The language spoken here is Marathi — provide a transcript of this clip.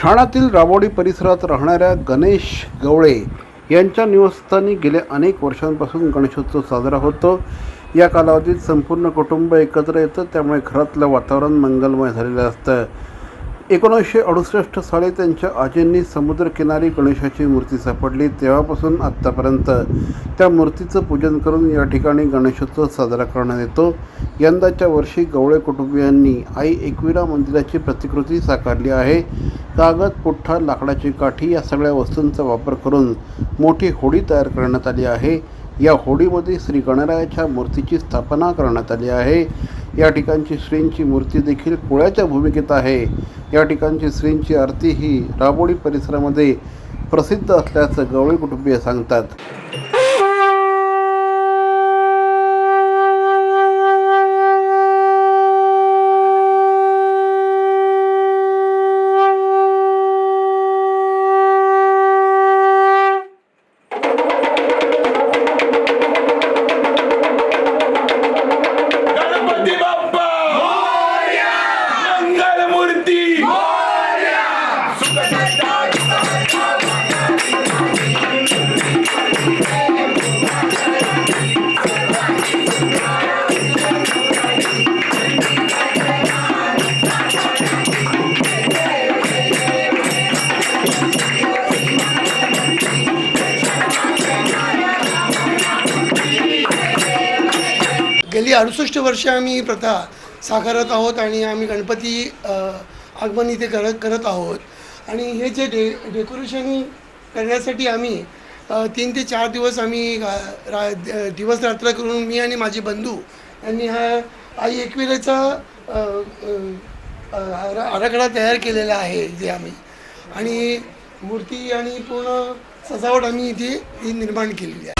ठाण्यातील राबोडी परिसरात राहणाऱ्या गणेश गवळे यांच्या निवासस्थानी गेल्या अनेक वर्षांपासून गणेशोत्सव साजरा होतो. या कालावधीत संपूर्ण कुटुंब एकत्र येतं. त्यामुळे घरातलं वातावरण मंगलमय झालेलं असतं. एकोणीसशे अडुसष्ट साली त्यांच्या आजींनी समुद्रकिनारी गणेशाची मूर्ती सापडली. तेव्हापासून आत्तापर्यंत त्या मूर्तीचं पूजन करून या ठिकाणी गणेशोत्सव साजरा करण्यात येतो. यंदाच्या वर्षी गवळे कुटुंबियांनी आई एकविरा मंदिराची प्रतिकृती साकारली आहे. कागद पुठ्ठा लाकडाची काठी या सगळ्या वस्तूंचा वापर करून मोठी होडी तयार करण्यात आली आहे. या होडीमध्ये श्री गणरायाच्या मूर्तीची स्थापना करण्यात आली आहे. या ठिकाणची श्रींची मूर्ती देखील कुळ्याच्या भूमिकेत आहे. या ठिकाणची श्रींची आरती ही राबोडी परिसरामध्ये प्रसिद्ध असल्याचं गवळी कुटुंबीय सांगतात. गेली अडुसष्ट वर्ष आम्ही ही प्रथा साकारत आहोत आणि आम्ही गणपती आगमन इथे करत करत आहोत. आणि हे जे डे डेकोरेशन करण्यासाठी आम्ही तीन ते चार दिवस आम्ही रा- रा दिवस रात्र करून मी आणि माझे बंधू यांनी हा आई एकविरेचा आराखडा तयार केलेला आहे इथे आम्ही. आणि मूर्ती आणि पूर्ण सजावट आम्ही इथे ही निर्माण केलेली आहे.